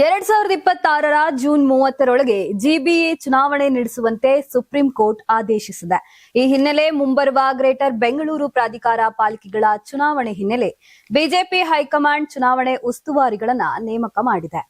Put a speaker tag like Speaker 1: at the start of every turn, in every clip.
Speaker 1: ಎರಡ್ ಸಾವಿರದ ಇಪ್ಪತ್ತಾರರ ಜೂನ್ ಮೂವತ್ತರೊಳಗೆ ಜಿಬಿಎ ಚುನಾವಣೆ ನಡೆಸುವಂತೆ ಸುಪ್ರೀಂ ಕೋರ್ಟ್ ಆದೇಶಿಸಿದೆ. ಈ ಹಿನ್ನೆಲೆ ಮುಂಬರುವ ಗ್ರೇಟರ್ ಬೆಂಗಳೂರು ಪ್ರಾಧಿಕಾರ ಪಾಲಿಕೆಗಳ ಚುನಾವಣೆ ಹಿನ್ನೆಲೆ ಬಿಜೆಪಿ ಹೈಕಮಾಂಡ್ ಚುನಾವಣೆ ಉಸ್ತುವಾರಿಗಳನ್ನ ನೇಮಕ ಮಾಡಿದೆ.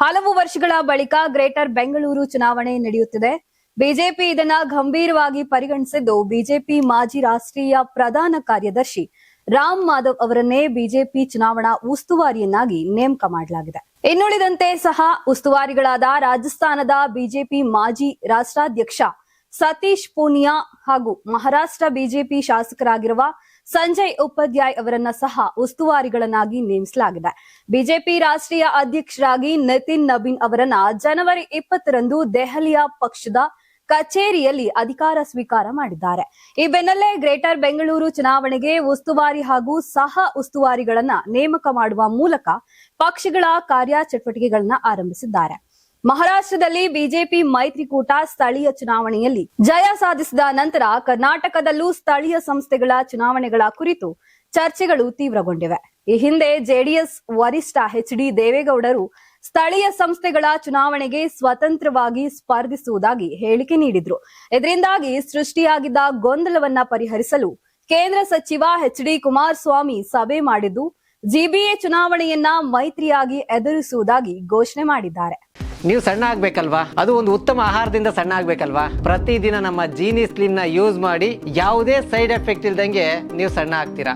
Speaker 1: ಹಲವು ವರ್ಷಗಳ ಬಳಿಕ ಗ್ರೇಟರ್ ಬೆಂಗಳೂರು ಚುನಾವಣೆ ನಡೆಯುತ್ತಿದೆ. ಬಿಜೆಪಿ ಇದನ್ನ ಗಂಭೀರವಾಗಿ ಪರಿಗಣಿಸಿದ್ದು ಬಿಜೆಪಿ ಮಾಜಿ ರಾಷ್ಟ್ರೀಯ ಪ್ರಧಾನ ಕಾರ್ಯದರ್ಶಿ ರಾಮ್ ಮಾಧವ್ ಅವರನ್ನೇ ಬಿಜೆಪಿ ಚುನಾವಣಾ ಉಸ್ತುವಾರಿಯನ್ನಾಗಿ ನೇಮಕ ಮಾಡಲಾಗಿದೆ. ಇನ್ನುಳಿದಂತೆ ಸಹ ಉಸ್ತುವಾರಿಗಳಾದ ರಾಜಸ್ಥಾನದ ಬಿಜೆಪಿ ಮಾಜಿ ರಾಷ್ಟ್ರಾಧ್ಯಕ್ಷ ಸತೀಶ್ ಪೂನಿಯಾ ಹಾಗೂ ಮಹಾರಾಷ್ಟ್ರ ಬಿಜೆಪಿ ಶಾಸಕರಾಗಿರುವ ಸಂಜಯ್ ಉಪಾಧ್ಯಾಯ್ ಅವರನ್ನ ಸಹ ಉಸ್ತುವಾರಿಗಳನ್ನಾಗಿ ನೇಮಿಸಲಾಗಿದೆ. ಬಿಜೆಪಿ ರಾಷ್ಟ್ರೀಯ ಅಧ್ಯಕ್ಷರಾಗಿ ನಿತಿನ್ ನಬೀನ್ ಅವರನ್ನ ಜನವರಿ ಇಪ್ಪತ್ತರಂದು ದೆಹಲಿಯ ಪಕ್ಷದ ಕಚೇರಿಯಲ್ಲಿ ಅಧಿಕಾರ ಸ್ವೀಕಾರ ಮಾಡಿದ್ದಾರೆ. ಈ ಬೆನ್ನಲ್ಲೇ ಗ್ರೇಟರ್ ಬೆಂಗಳೂರು ಚುನಾವಣೆಗೆ ಉಸ್ತುವಾರಿ ಹಾಗೂ ಸಹ ಉಸ್ತುವಾರಿಗಳನ್ನ ನೇಮಕ ಮಾಡುವ ಮೂಲಕ ಪಕ್ಷಗಳ ಕಾರ್ಯಚಟುವಟಿಕೆಗಳನ್ನ ಆರಂಭಿಸಿದ್ದಾರೆ. ಮಹಾರಾಷ್ಟ್ರದಲ್ಲಿ ಬಿಜೆಪಿ ಮೈತ್ರಿಕೂಟ ಸ್ಥಳೀಯ ಚುನಾವಣೆಯಲ್ಲಿ ಜಯ ಸಾಧಿಸಿದ ನಂತರ ಕರ್ನಾಟಕದಲ್ಲೂ ಸ್ಥಳೀಯ ಸಂಸ್ಥೆಗಳ ಚುನಾವಣೆಗಳ ಕುರಿತು ಚರ್ಚೆಗಳು ತೀವ್ರಗೊಂಡಿವೆ. ಈ ಹಿಂದೆ ಜೆಡಿಎಸ್ ವರಿಷ್ಠ ಎಚ್ ಡಿ ದೇವೇಗೌಡರು ಸ್ಥಳೀಯ ಸಂಸ್ಥೆಗಳ ಚುನಾವಣೆಗೆ ಸ್ವತಂತ್ರವಾಗಿ ಸ್ಪರ್ಧಿಸುವುದಾಗಿ ಹೇಳಿಕೆ ನೀಡಿದ್ರು. ಇದರಿಂದಾಗಿ ಸೃಷ್ಟಿಯಾಗಿದ್ದ ಗೊಂದಲವನ್ನ ಪರಿಹರಿಸಲು ಕೇಂದ್ರ ಸಚಿವ ಎಚ್ ಡಿ ಕುಮಾರಸ್ವಾಮಿ ಸಭೆ ಮಾಡಿದ್ದು, ಜಿಬಿಎ ಚುನಾವಣೆಯನ್ನ ಮೈತ್ರಿಯಾಗಿ ಎದುರಿಸುವುದಾಗಿ ಘೋಷಣೆ ಮಾಡಿದ್ದಾರೆ.
Speaker 2: ನೀವು ಸಣ್ಣ ಆಗ್ಬೇಕಲ್ವಾ? ಅದು ಒಂದು ಉತ್ತಮ ಆಹಾರದಿಂದ ಸಣ್ಣ ಆಗ್ಬೇಕಲ್ವಾ? ಪ್ರತಿದಿನ ನಮ್ಮ ಜೀನಿ ಸ್ಲಿಮ್ನ ಯೂಸ್ ಮಾಡಿ ಯಾವುದೇ ಸೈಡ್ ಎಫೆಕ್ಟ್ ಇಲ್ದಂಗೆ ನೀವು ಸಣ್ಣ ಆಗ್ತೀರಾ?